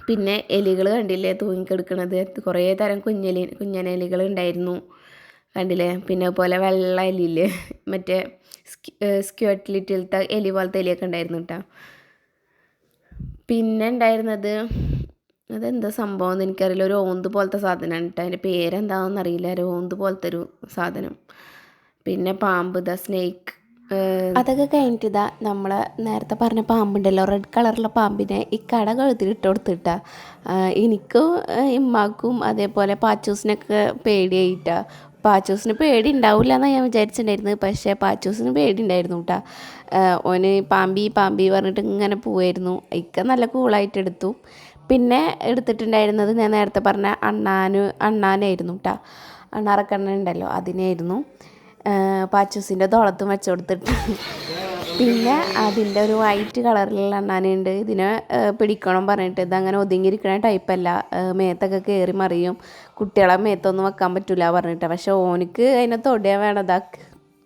പിന്നെ എലികൾ കണ്ടില്ലേ തൂങ്ങിക്കെടുക്കണത്? കുറേ തരം കുഞ്ഞലി കുഞ്ഞനെലികൾ ഉണ്ടായിരുന്നു. കണ്ടില്ലേ? പിന്നെ പോലെ വെള്ള എലിയില്ലേ മറ്റേ സ്ക്യൂട്ട് ലിറ്റിലത്തെ എലി പോലത്തെ എലിയൊക്കെ ഉണ്ടായിരുന്നു കേട്ടോ പിന്നെ ഉണ്ടായിരുന്നത് അതെന്താ സംഭവം എന്ന് എനിക്കറിയില്ല. ഒരു ഓന്ത് പോലത്തെ സാധനമാണ് കേട്ടോ അതിന്റെ പേരെന്താണെന്ന് അറിയില്ല. ഒരു ഓന്ത് പോലത്തെ ഒരു സാധനം. പിന്നെ പാമ്പ് ദ സ്നേക്ക് അതൊക്കെ കഴിഞ്ഞിട്ട് ഇതാ നമ്മൾ നേരത്തെ പറഞ്ഞ പാമ്പുണ്ടല്ലോ. റെഡ് കളറുള്ള പാമ്പിനെ ഈ കട കഴുത്തിൽ ഇട്ട് കൊടുത്തിട്ടാ എനിക്കും ഇമ്മാക്കും അതേപോലെ പാച്ചൂസിനൊക്കെ പേടിയായിട്ടാ പാച്ചൂസിന് പേടി ഉണ്ടാവില്ല എന്നാണ് ഞാൻ വിചാരിച്ചിട്ടുണ്ടായിരുന്നത്. പക്ഷേ പാച്ചൂസിന് പേടി ഉണ്ടായിരുന്നു കേട്ടോ ഓന് പാമ്പി പാമ്പി പറഞ്ഞിട്ട് ഇങ്ങനെ പോവായിരുന്നു. ഇക്ക നല്ല കൂളായിട്ട് എടുത്തു. പിന്നെ എടുത്തിട്ടുണ്ടായിരുന്നത് ഞാൻ നേരത്തെ പറഞ്ഞ അണ്ണാന് അണ്ണാനായിരുന്നു കേട്ടോ അണ്ണാറക്കണ്ണൻ ഉണ്ടല്ലോ അതിനായിരുന്നു. പാച്ചൂസിന്റെ തോളത്തും വെച്ച് കൊടുത്തിട്ട്. പിന്നെ അതിന്റെ ഒരു വൈറ്റ് കളറിലുള്ള അണ്ണാനുണ്ട്. ഇതിനെ പിടിക്കണം പറഞ്ഞിട്ട്. ഇതങ്ങനെ ഒതുങ്ങിയിരിക്കണ ടൈപ്പല്ല മേത്തൊക്കെ കയറി മറിയും. കുട്ടികളെ മേത്തൊന്നും വെക്കാൻ പറ്റില്ല പറഞ്ഞിട്ട്. പക്ഷെ ഓനിക്ക് അതിനെ തൊടിയാൻ വേണതാ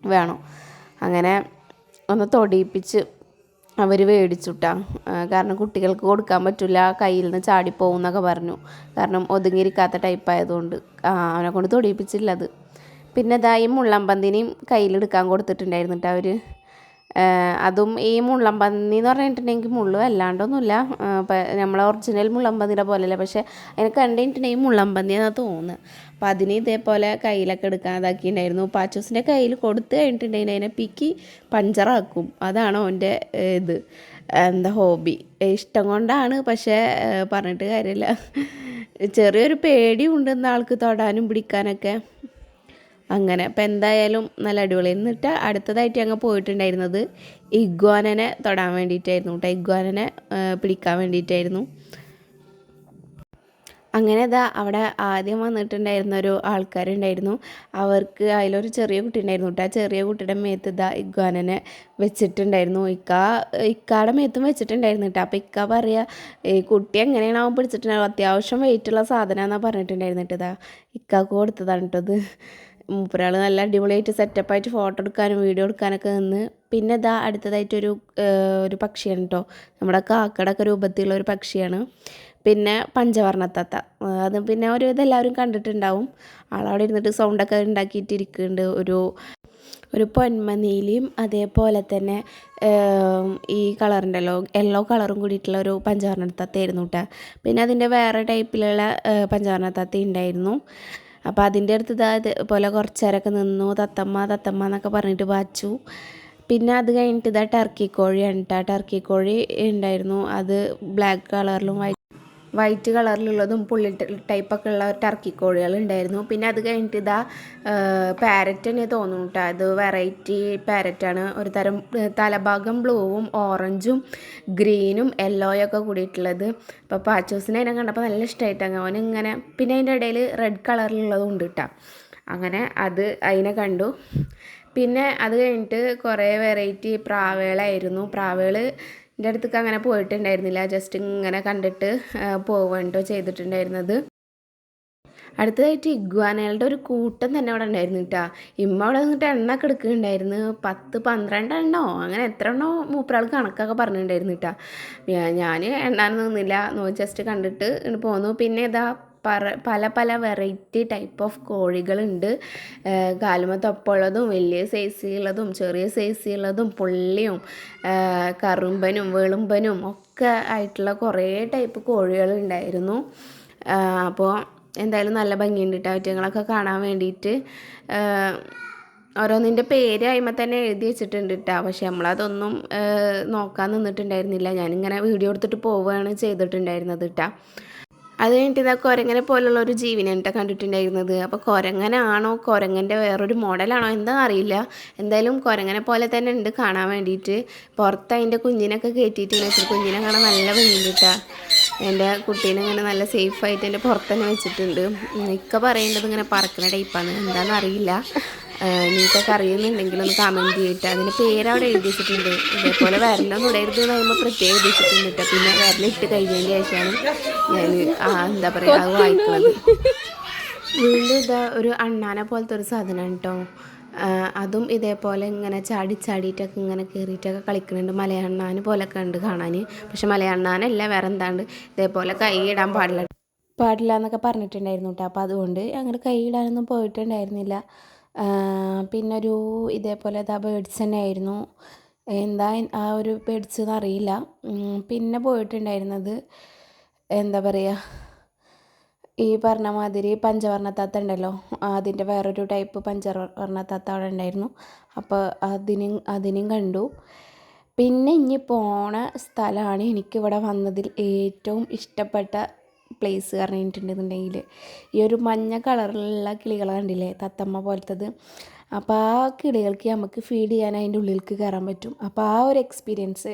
വേണം. അങ്ങനെ ഒന്ന് തൊടിയിപ്പിച്ച് അവർ മേടിച്ചുട്ടാ കാരണം കുട്ടികൾക്ക് കൊടുക്കാൻ പറ്റില്ല കയ്യിൽ നിന്ന് ചാടിപ്പോവും എന്നൊക്കെ പറഞ്ഞു. കാരണം ഒതുങ്ങിയിരിക്കാത്ത ടൈപ്പ് ആയതുകൊണ്ട്. അവനെക്കൊണ്ട് അവനെ കൊണ്ട് തൊടിയിപ്പിച്ചില്ല അത്. പിന്നെ ഇതാ ഈ മുള്ളംപന്തിനെയും കയ്യിലെടുക്കാൻ കൊടുത്തിട്ടുണ്ടായിരുന്നിട്ട് അവർ അതും ഈ മുള്ളംപന്നി എന്ന് പറഞ്ഞിട്ടുണ്ടെങ്കിൽ മുള്ളു അല്ലാണ്ടൊന്നുമില്ല നമ്മളെ ഒറിജിനൽ മുള്ളംപന്നിയുടെ പോലെയല്ല. പക്ഷേ അതിനെ കണ്ടിട്ടുണ്ടെങ്കിൽ മുള്ളംപന്നി എന്നാണ് തോന്നുന്നത് അപ്പോൾ അതിന് ഇതേപോലെ കയ്യിലൊക്കെ എടുക്കാൻ ഇതാക്കിയിട്ടുണ്ടായിരുന്നു പാച്ചൂസിന്റെ കയ്യിൽ കൊടുത്തു കഴിഞ്ഞിട്ടുണ്ടെങ്കിൽ അതിനെ പിക്കി പഞ്ചറാക്കും. അതാണ് അവന്റെ ഇത്. എന്താ ഹോബി. ഇഷ്ടം കൊണ്ടാണ്. പക്ഷേ പറഞ്ഞിട്ട് കാര്യമില്ല. ചെറിയൊരു പേടി ഉണ്ടെന്ന ആൾക്ക് തൊടാനും പിടിക്കാനൊക്കെ. അങ്ങനെ അപ്പം എന്തായാലും നല്ല അടിപൊളി. എന്നിട്ട് അടുത്തതായിട്ട് ഞങ്ങൾ പോയിട്ടുണ്ടായിരുന്നത് ഇഗ്വാനനെ തൊടാൻ വേണ്ടിയിട്ടായിരുന്നു കേട്ടോ. ഇഗ്വാനനെ പിടിക്കാൻ വേണ്ടിയിട്ടായിരുന്നു. അങ്ങനെ ഇതാ അവിടെ ആദ്യം വന്നിട്ടുണ്ടായിരുന്ന ഒരു ആൾക്കാരുണ്ടായിരുന്നു. അവർക്ക് അതിലൊരു ചെറിയ കുട്ടി ഉണ്ടായിരുന്നു കേട്ടോ. ആ ചെറിയ കുട്ടിയുടെ മേത്ത് ഇതാ ഇഗ്വാനനെ വെച്ചിട്ടുണ്ടായിരുന്നു. ഇക്ക ഇക്കാടെ മേത്തും വെച്ചിട്ടുണ്ടായിരുന്നു കേട്ടോ. അപ്പോൾ ഇക്ക പറയുക ഈ കുട്ടി എങ്ങനെയാണ് അവൻ പിടിച്ചിട്ടുണ്ടായിരുന്നു അത്യാവശ്യം വെയിറ്റുള്ള സാധനമാണെന്നാണ് പറഞ്ഞിട്ടുണ്ടായിരുന്നു കേട്ടോ ഇതാ ഇക്കാക്ക് കൊടുത്തതാണ് കേട്ടോ ഇത്. മൂപ്പരാൾ നല്ല അടിപൊളിയായിട്ട് സെറ്റപ്പായിട്ട് ഫോട്ടോ എടുക്കാനും വീഡിയോ എടുക്കാനൊക്കെ നിന്ന്. പിന്നെ ഇതാ അടുത്തതായിട്ടൊരു ഒരു പക്ഷിയാണ് കേട്ടോ നമ്മുടെ കാക്കടൊക്കെ രൂപത്തിലുള്ള ഒരു പക്ഷിയാണ്. പിന്നെ പഞ്ചവർണത്തത്ത. അത് പിന്നെ ഒരു ഇതെല്ലാവരും കണ്ടിട്ടുണ്ടാവും. ആളവിടെ ഇരുന്നിട്ട് സൗണ്ടൊക്കെ ഉണ്ടാക്കിയിട്ടിരിക്കുന്നുണ്ട്. ഒരു ഒരു പൊന്മനീലിയും അതേപോലെ തന്നെ ഈ കളറുണ്ടല്ലോ യെല്ലോ കളറും കൂടിയിട്ടുള്ള ഒരു പഞ്ചവർണത്തത്തായിരുന്നു കേട്ടോ പിന്നെ അതിന്റെ വേറെ ടൈപ്പിലുള്ള പഞ്ചവർണത്തത്ത ഉണ്ടായിരുന്നു. അപ്പോൾ അതിന്റെ അടുത്ത് ഇതാ ഇതുപോലെ കുറച്ച് നേരമൊക്കെ നിന്നു. തത്തമ്മ തത്തമ്മ എന്നൊക്കെ പറഞ്ഞിട്ട് വാച്ചു. പിന്നെ അത് കഴിഞ്ഞിട്ട് ഇതാ ടർക്കി കോഴിയാണ് കേട്ടോ ടർക്കി കോഴി ഉണ്ടായിരുന്നു. അത് ബ്ലാക്ക് കളറിലും വൈറ്റ് വൈറ്റ് കളറിലുള്ളതും പുള്ളി ടൈപ്പൊക്കെ ഉള്ള ടർക്കി കോഴികൾ ഉണ്ടായിരുന്നു. പിന്നെ അത് കഴിഞ്ഞിട്ട് ഇതാ പാരറ്റ് തന്നെ തോന്നുന്നു കേട്ടോ അത് വെറൈറ്റി പാരറ്റാണ് ഒരു തരം തലഭാഗം ബ്ലൂവും ഓറഞ്ചും ഗ്രീനും യെല്ലോയൊക്കെ കൂടിയിട്ടുള്ളത്. അപ്പോൾ പാച്ചൂസിനെ അതിനെ കണ്ടപ്പോൾ നല്ല ഇഷ്ടമായിട്ടാണ് ഇങ്ങനെ പിന്നെ അതിന്റെ ഇടയിൽ റെഡ് കളറിലുള്ളതും ഉണ്ട് കേട്ടോ അങ്ങനെ അത് അതിനെ കണ്ടു. പിന്നെ അത് കഴിഞ്ഞിട്ട് കുറേ വെറൈറ്റി പ്രാവേളായിരുന്നു പ്രാവേൾ എന്റെ അടുത്തേക്ക് അങ്ങനെ പോയിട്ടുണ്ടായിരുന്നില്ല. ജസ്റ്റ് ഇങ്ങനെ കണ്ടിട്ട് പോവുകയോ ചെയ്തിട്ടുണ്ടായിരുന്നത്. അടുത്തതായിട്ട് ഇഗ്വാനകളുടെ ഒരു കൂട്ടം തന്നെ അവിടെ ഉണ്ടായിരുന്നു കേട്ടോ ഇമ്മ അവിടെ നിന്നിട്ട് എണ്ണ എടുക്കുന്നുണ്ടായിരുന്നു. പത്ത് പന്ത്രണ്ട് എണ്ണോ അങ്ങനെ എത്ര എണ്ണോ മൂപ്പരാൾ കണക്കൊക്കെ പറഞ്ഞിട്ടുണ്ടായിരുന്നു കേട്ടോ ഞാൻ എണ്ണാൻ നിന്നില്ല. ജസ്റ്റ് കണ്ടിട്ട് പോന്നു. പിന്നെ ഇതാ പറ പല പല വെറൈറ്റി ടൈപ്പ് ഓഫ് കോഴികളുണ്ട്. കാലുമ തൊപ്പുള്ളതും വലിയ സൈസിലുള്ളതും ചെറിയ സൈസിലുള്ളതും പുള്ളിയും കറുമ്പനും വെളുമ്പനും ഒക്കെ ആയിട്ടുള്ള കുറേ ടൈപ്പ് കോഴികളുണ്ടായിരുന്നു. അപ്പോൾ എന്തായാലും നല്ല ഭംഗിയുണ്ട് കേട്ടോ അവറ്റങ്ങളൊക്കെ കാണാൻ വേണ്ടിയിട്ട് ഓരോന്നിന്റെ പേര് അതിമ തന്നെ എഴുതി വെച്ചിട്ടുണ്ട് കേട്ടോ പക്ഷെ നമ്മളതൊന്നും നോക്കാൻ നിന്നിട്ടുണ്ടായിരുന്നില്ല. ഞാനിങ്ങനെ വീഡിയോ എടുത്തിട്ട് പോവുകയാണ് ചെയ്തിട്ടുണ്ടായിരുന്നത് കേട്ടോ അത് കഴിഞ്ഞിട്ട് ഇതാ കുരങ്ങനെ പോലുള്ള ഒരു ജീവിനെ കേട്ടോ കണ്ടിട്ടുണ്ടായിരുന്നത്. അപ്പോൾ കുരങ്ങനാണോ കുരങ്ങന്റെ വേറൊരു മോഡലാണോ എന്താ അറിയില്ല. എന്തായാലും കുരങ്ങനെ പോലെ തന്നെ ഉണ്ട് കാണാൻ വേണ്ടിയിട്ട്. പുറത്ത് അതിന്റെ കുഞ്ഞിനൊക്കെ കയറ്റിയിട്ട് വെച്ചിട്ട് കുഞ്ഞിനെ കാണാൻ നല്ല ഭംഗിയുണ്ട് കേട്ടോ എന്റെ കുട്ടീനെ ഇങ്ങനെ നല്ല സേഫായിട്ട് എന്റെ പുറത്ത് തന്നെ വെച്ചിട്ടുണ്ട്. മിക്ക പറയേണ്ടത് ഇങ്ങനെ പറക്കുന്ന ടൈപ്പാണ്. എന്താണെന്ന് അറിയില്ല. നിങ്ങൾക്കൊക്കെ അറിയുന്നുണ്ടെങ്കിൽ ഒന്ന് കമന്റ് ചെയ്തിട്ട് അതിന്റെ പേരവിടെ അവിടെ എഴുതി വെച്ചിട്ടുണ്ട് ഇതേപോലെ വരലൊന്നും ഇടരുത് എന്ന് പറയുമ്പോൾ പ്രത്യേകം എഴുതിച്ചിട്ടുണ്ട് കേട്ടോ പിന്നെ വരലിട്ട് കഴിഞ്ഞതിന്റെ ശേഷമാണ് ഞാൻ ആ എന്താ പറയുക അത് വായിക്കുന്നത്. വീണ്ടും ഇതാ ഒരു അണ്ണാനെ പോലത്തെ ഒരു സാധനമാണ് കേട്ടോ അതും ഇതേപോലെ ഇങ്ങനെ ചാടി ചാടിയിട്ടൊക്കെ ഇങ്ങനെ കയറിയിട്ടൊക്കെ കളിക്കുന്നുണ്ട്. മലയണ്ണാൻ പോലൊക്കെ ഉണ്ട് കാണാൻ. പക്ഷെ മലയണ്ണാനല്ല വേറെ എന്താണ്ട് ഇതേപോലെ കൈ ഇടാൻ പാടില്ല. പാടില്ല എന്നൊക്കെ പറഞ്ഞിട്ടുണ്ടായിരുന്നു കേട്ടോ അപ്പോൾ അതുകൊണ്ട് അങ്ങനെ കൈ ഇടാനൊന്നും പോയിട്ടുണ്ടായിരുന്നില്ല. ആ, പിന്നെ ഒരു ഇതേപോലെ ഇതാ ബേഡ്സ് തന്നെ ആയിരുന്നു എന്താ ആ ഒരു ബേഡ്സ് എന്നറിയില്ല പിന്നെ പോയിട്ടുണ്ടായിരുന്നത് എന്താ പറയുക ഈ പറഞ്ഞ മാതിരി പഞ്ചവർണ തത്ത ഉണ്ടല്ലോ. അതിന്റെ വേറൊരു ടൈപ്പ് പഞ്ചവർണ അവിടെ ഉണ്ടായിരുന്നു. അപ്പോൾ അതിനും അതിനും കണ്ടു. പിന്നെ ഇനി പോണ സ്ഥലമാണ് എനിക്കിവിടെ വന്നതിൽ ഏറ്റവും ഇഷ്ടപ്പെട്ട പ്ലേസ് പറഞ്ഞിട്ടുണ്ടെന്നുണ്ടെങ്കിൽ ഈ ഒരു മഞ്ഞ കളറിലുള്ള കിളികൾ കണ്ടില്ലേ? തത്തമ്മ പോലത്തത്. അപ്പോൾ ആ കിളികൾക്ക് നമുക്ക് ഫീഡ് ചെയ്യാൻ അതിന്റെ ഉള്ളിലേക്ക് കയറാൻ പറ്റും. അപ്പോൾ ആ ഒരു എക്സ്പീരിയൻസ്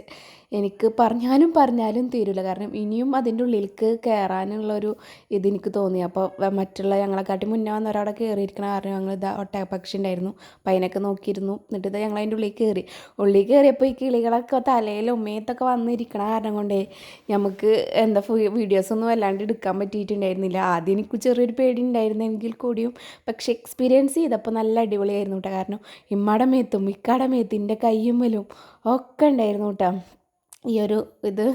എനിക്ക് പറഞ്ഞാലും പറഞ്ഞാലും തീരില്ല കാരണം ഇനിയും അതിന്റെ ഉള്ളിലേക്ക് കയറാനുള്ളൊരു ഇതെനിക്ക് തോന്നി. അപ്പോൾ മറ്റുള്ള ഞങ്ങളെക്കാട്ടി മുന്നേ വന്ന ഒരാളെ കയറിയിരിക്കണ കാരണം ഞങ്ങൾ ഇതാ ഒട്ടകപ്പക്ഷി ഉണ്ടായിരുന്നു. അപ്പം അതിനൊക്കെ നോക്കിയിരുന്നു. എന്നിട്ട് ഇത് ഞങ്ങൾ അതിന്റെ ഉള്ളിൽ കയറി ഉള്ളിൽ കയറിയപ്പോൾ ഈ കിളികളൊക്കെ തലയിലും ഉമ്മയത്തൊക്കെ വന്നിരിക്കണ കാരണം കൊണ്ടേ നമുക്ക് എന്താ വീഡിയോസൊന്നും വല്ലാണ്ട് എടുക്കാൻ പറ്റിയിട്ടുണ്ടായിരുന്നില്ല. ആദ്യം എനിക്ക് ചെറിയൊരു പേടി ഉണ്ടായിരുന്നെങ്കിൽ കൂടിയും പക്ഷെ എക്സ്പീരിയൻസ് ചെയ്തപ്പോൾ നല്ല അടിപൊളിയായിരുന്നു കേട്ടോ. കാരണം ഇമ്മയുടെ മേത്തും ഇക്കാടെ കയ്യുമ്മലും ഒക്കെ ഉണ്ടായിരുന്നു കേട്ടോ. ഈ ഒരു ഇത്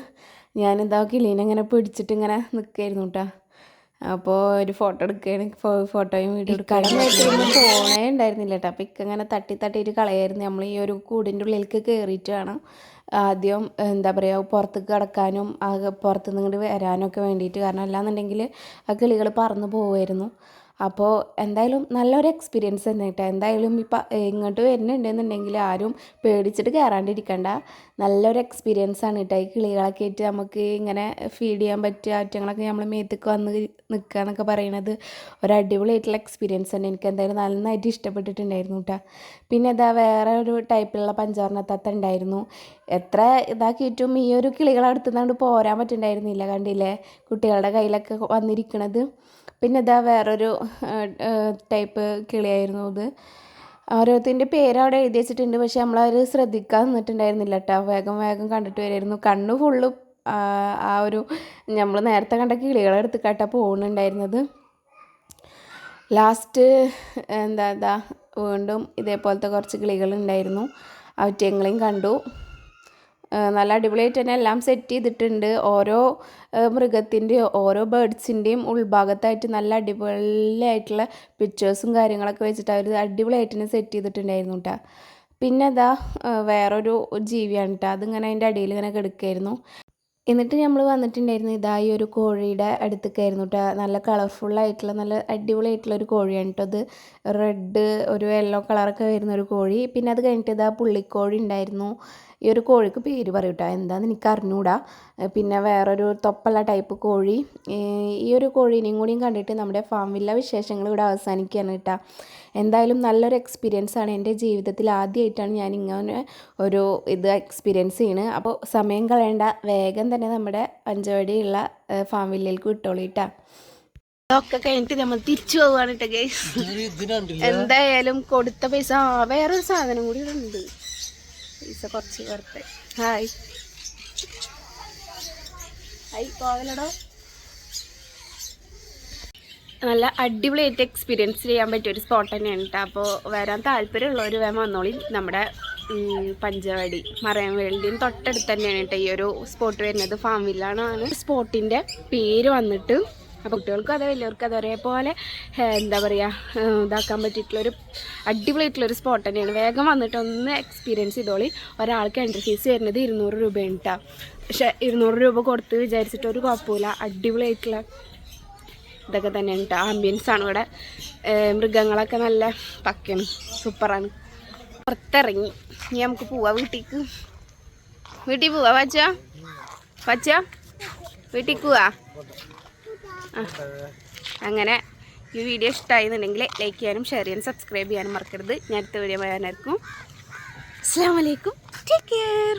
ഞാൻ കിളീനെ ഇങ്ങനെ പിടിച്ചിട്ട് ഇങ്ങനെ നിൽക്കായിരുന്നു കേട്ടോ അപ്പോൾ ഒരു ഫോട്ടോ എടുക്കുകയാണ് ഫോട്ടോയും വീഡിയോ എടുക്കുകയാണ് ഫോണേ ഉണ്ടായിരുന്നില്ല കേട്ടോ അപ്പോൾ ഇക്ക ഇങ്ങനെ തട്ടി തട്ടിയിട്ട് കളയായിരുന്നു. നമ്മൾ ഈ ഒരു കൂടിന്റെ ഉള്ളിലേക്ക് കയറിയിട്ട് വേണം ആദ്യം എന്താ പറയുക പുറത്തേക്ക് കിടക്കാനും പുറത്തുനിന്ന് ഇങ്ങോട്ട് വരാനൊക്കെ വേണ്ടിയിട്ട്. കാരണം അല്ലാന്നുണ്ടെങ്കിൽ ആ കിളികൾ പറന്ന് പോവുമായിരുന്നു അപ്പോൾ എന്തായാലും നല്ലൊരു എക്സ്പീരിയൻസ് തന്നെ കേട്ടോ എന്തായാലും ഇപ്പം ഇങ്ങോട്ട് വരുന്നുണ്ടെന്നുണ്ടെങ്കിൽ ആരും പേടിച്ചിട്ട് കയറാണ്ടിരിക്കണ്ട നല്ലൊരു എക്സ്പീരിയൻസ് ആണ് കേട്ടോ ഈ കിളികളൊക്കെ ആയിട്ട് നമുക്ക് ഇങ്ങനെ ഫീഡ് ചെയ്യാൻ പറ്റുക അറ്റങ്ങളൊക്കെ നമ്മൾ മേത്തേക്ക് വന്ന് നിൽക്കുക എന്നൊക്കെ പറയുന്നത് ഒരു അടിപൊളിയായിട്ടുള്ള എക്സ്പീരിയൻസ് തന്നെ. എനിക്ക് എന്തായാലും നന്നായിട്ട് ഇഷ്ടപ്പെട്ടിട്ടുണ്ടായിരുന്നു കേട്ടോ പിന്നെ ഇതാ വേറെ ഒരു ടൈപ്പിലുള്ള പഞ്ചവർണ തത്ത ഉണ്ടായിരുന്നു. എത്ര ഇതാക്കിയിട്ടും ഈ ഒരു കിളികളെ അടുത്തുനിന്നാണ്ട് പോരാൻ പറ്റുന്നുണ്ടായിരുന്നില്ല കണ്ടില്ലേ? കുട്ടികളുടെ കയ്യിലൊക്കെ വന്നിരിക്കണത്. പിന്നെ ഇതാ വേറൊരു ടൈപ്പ് കിളിയായിരുന്നു ഇത്. ഓരോരുത്തിന്റെ പേര് അവിടെ എഴുതി വെച്ചിട്ടുണ്ട് പക്ഷെ നമ്മളത് ശ്രദ്ധിക്കാൻ നിന്നിട്ടുണ്ടായിരുന്നില്ല കേട്ടോ വേഗം വേഗം കണ്ടിട്ട് വരായിരുന്നു. കണ്ണ് ഫുള്ള് ആ ഒരു നമ്മൾ നേരത്തെ കണ്ട കിളികളെ എടുത്ത് കേട്ടാ പോകുന്നുണ്ടായിരുന്നത് ലാസ്റ്റ് എന്താ എന്താ വീണ്ടും ഇതേപോലത്തെ കുറച്ച് കിളികളുണ്ടായിരുന്നു. അവറ്റങ്ങളെയും കണ്ടു. നല്ല അടിപൊളിയായിട്ട് തന്നെ എല്ലാം സെറ്റ് ചെയ്തിട്ടുണ്ട്. ഓരോ മൃഗത്തിന്റെയും ഓരോ ബേഡ്സിന്റെയും ഉൾഭാഗത്തായിട്ട് നല്ല അടിപൊളിയായിട്ടുള്ള പിക്ചേഴ്സും കാര്യങ്ങളൊക്കെ വെച്ചിട്ട് അവർ അടിപൊളിയായിട്ട് തന്നെ സെറ്റ് ചെയ്തിട്ടുണ്ടായിരുന്നു കേട്ടോ പിന്നെ അതാ വേറൊരു ജീവിയാണ് കേട്ടോ അതിങ്ങനെ അതിന്റെ അടിയിൽ ഇങ്ങനെ കിടക്കുമായിരുന്നു എന്നിട്ട് നമ്മൾ വന്നിട്ടുണ്ടായിരുന്നു ഇതാ ഈ ഒരു കോഴിയുടെ അടുത്തേക്കായിരുന്നു കേട്ടോ നല്ല കളർഫുള്ളായിട്ടുള്ള നല്ല അടിപൊളിയായിട്ടുള്ള ഒരു കോഴിയാണ് കേട്ടോ അത്. റെഡ് ഒരു യെല്ലോ കളറൊക്കെ വരുന്ന ഒരു കോഴി. പിന്നെ അത് കഴിഞ്ഞിട്ട് ഇതാ പുള്ളിക്കോഴി ഉണ്ടായിരുന്നു. ഈ ഒരു കോഴിക്ക് പേര് പറയൂട്ടോ കേട്ടോ എന്താണെന്ന് എനിക്ക് അറിഞ്ഞൂടാ പിന്നെ വേറൊരു തൊപ്പുള്ള ടൈപ്പ് കോഴി. ഈ ഒരു കോഴീനെയും കൂടിയും കണ്ടിട്ട് നമ്മുടെ ഫാം വില്ല വിശേഷങ്ങൾ ഇവിടെ അവസാനിക്കുകയാണ് കേട്ടോ എന്തായാലും നല്ലൊരു എക്സ്പീരിയൻസ് ആണ് എന്റെ ജീവിതത്തിൽ ആദ്യമായിട്ടാണ് ഞാൻ ഇങ്ങനെ ഒരു ഇത് എക്സ്പീരിയൻസ് ചെയ്യുന്നത് അപ്പോൾ സമയം കളയേണ്ട. വേഗം തന്നെ നമ്മുടെ പഞ്ചവടിയുള്ള ഫാം വില്ലയിലേക്ക് വിട്ടോളിട്ടാ കേട്ടോ ഒക്കെ കഴിഞ്ഞിട്ട് നമ്മൾ തിരിച്ചു പോവാണ് കേട്ടോ ഗൈസ് എന്തായാലും കൊടുത്ത പൈസ ആ വേറൊരു സാധനം കൂടി ഉണ്ട്. പൈസ കുറച്ച് വെറുതെ ഹായ്. ഹായ് പോകലടോ നല്ല അടിപൊളിയായിട്ട് എക്സ്പീരിയൻസ് ചെയ്യാൻ പറ്റിയ ഒരു സ്പോട്ട് തന്നെയാണ് കേട്ടോ അപ്പോൾ വരാൻ താല്പര്യമുള്ളവർ വേഗം വന്നോളി. നമ്മുടെ പഞ്ചവടി പഞ്ചവാടി മറയം വേൾഡിന് തൊട്ടടുത്ത് തന്നെയാണ് കേട്ടോ ഈ ഒരു സ്പോട്ട് വരുന്നത്. ഫാം വില്ലാണ് സ്പോട്ടിന്റെ പേര് വന്നിട്ട് അപ്പോൾ കുട്ടികൾക്കും അതെ വലിയവർക്കും അത് ഒരേപോലെ എന്താ പറയുക ഇതാക്കാൻ പറ്റിയിട്ടുള്ളൊരു അടിപൊളിയായിട്ടുള്ളൊരു സ്പോട്ട് തന്നെയാണ്. വേഗം വന്നിട്ട് ഒന്ന് എക്സ്പീരിയൻസ് ചെയ്തോളി. ഒരാൾക്ക് എൻട്രി ഫീസ് വരുന്നത് ഇരുന്നൂറ് രൂപയാണ് കേട്ടോ പക്ഷേ ഇരുന്നൂറ് രൂപ കൊടുത്ത് വിചാരിച്ചിട്ട് ഒരു കുഴപ്പമില്ല. അടിപൊളിയായിട്ടുള്ള ഇതൊക്കെ തന്നെയാണ് കേട്ടോ ആംബിയൻസ് ആണ് ഇവിടെ. മൃഗങ്ങളൊക്കെ നല്ല പക്കയാണ്. സൂപ്പറാണ് പുറത്തിറങ്ങി. ഇനി നമുക്ക് പോവാം വീട്ടിലേക്ക് വീട്ടിൽ പോവാ പച്ച പച്ച വീട്ടിൽ പോവാ? അങ്ങനെ ഈ വീഡിയോ ഇഷ്ടമായിരുന്നുണ്ടെങ്കിൽ ലൈക്ക് ചെയ്യാനും ഷെയർ ചെയ്യാനും സബ്സ്ക്രൈബ് ചെയ്യാനും മറക്കരുത്. ഞാൻ അടുത്ത വീഡിയോ വരാനായിരിക്കും. അസ്സാം വലൈക്കും ടേക്ക് കെയർ